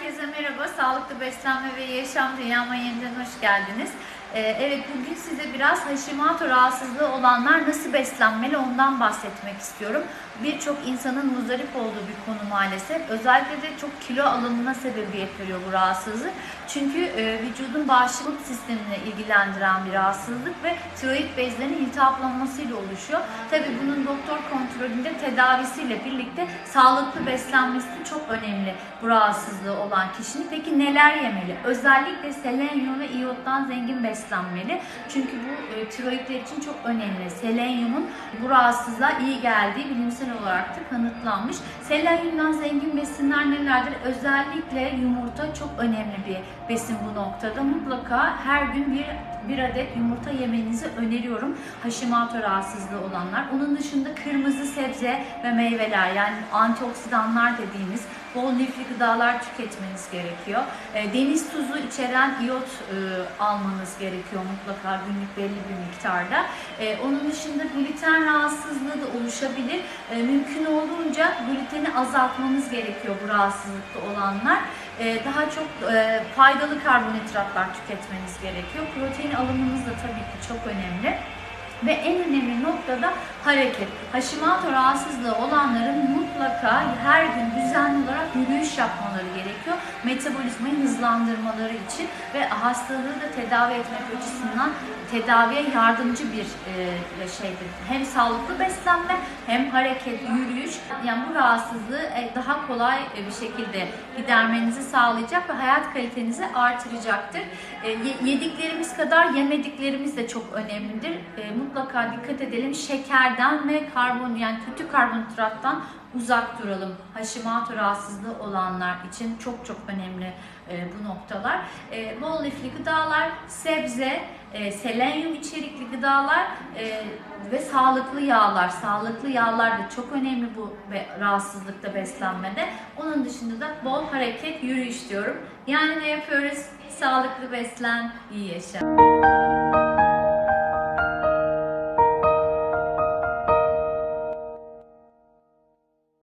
Herkese merhaba. Sağlıklı beslenme ve yaşam dünyama yeniden hoş geldiniz. Ee, evet bugün size biraz Hashimoto rahatsızlığı olanlar nasıl beslenmeli ondan bahsetmek istiyorum. Birçok insanın muzdarip olduğu bir konu maalesef. Özellikle de çok kilo alımına sebebiyet veriyor bu rahatsızlık. Çünkü e, vücudun bağışıklık sistemini ilgilendiren bir rahatsızlık ve tiroid bezlerinin iltihaplanmasıyla oluşuyor. Tabii bunun doktor kontrolünde tedavisiyle birlikte sağlıklı beslenmesi çok önemli bu rahatsızlığı olan kişinin. Peki neler yemeli? Özellikle selenyum ve iyottan zengin beslenmeli. Çünkü bu e, tiroidler için çok önemli. Selenyumun bu rahatsızlığa iyi geldiği bilimsel olarak da kanıtlanmış. Selenyumdan zengin besinler nelerdir? Özellikle yumurta çok önemli bir besin bu noktada. Mutlaka her gün bir bir adet yumurta yemenizi öneriyorum. Hashimoto rahatsızlığı olanlar. Onun dışında kırmızı sebze ve meyveler yani antioksidanlar dediğimiz bol lifli gıdalar tüketmeniz gerekiyor. E, deniz tuzu içeren iyot e, almanız gerekiyor mutlaka günlük belli bir miktarda. E, onun dışında gluten rahatsızlığı da oluşabilir. E, mümkün olduğunca gluteni azaltmanız gerekiyor bu rahatsızlıkta olanlar. E, daha çok e, faydalı karbonhidratlar tüketmeniz gerekiyor. Protein alımınız da tabii ki çok önemli. Ve en önemli noktada hareket. Hashimoto rahatsızlığı olanların mutlaka her gün düzenli olarak yürüyüş yapmaları gerekiyor. Metabolizmayı hızlandırmaları için ve hastalığı da tedavi etmek açısından tedaviye yardımcı bir e, şeydir. Hem sağlıklı beslenme hem hareket, yürüyüş. Yani bu rahatsızlığı e, daha kolay e, bir şekilde gidermenizi sağlayacak ve hayat kalitenizi artıracaktır. E, ye- yediklerimiz kadar yemediklerimiz de çok önemlidir. E, mutlaka dikkat edelim şekerden ve karbon yani kötü karbonhidrattan uzak duralım. Hashimoto rahatsızlığı olanlar için çok çok önemli e, bu noktalar. E, bol lifli gıdalar, sebze, e, selenyum içerikli gıdalar e, ve sağlıklı yağlar. Sağlıklı yağlar da çok önemli bu ve rahatsızlıkta beslenmede. Onun dışında da bol hareket, yürüyüş diyorum. Yani ne yapıyoruz? Sağlıklı beslen, iyi yaşa.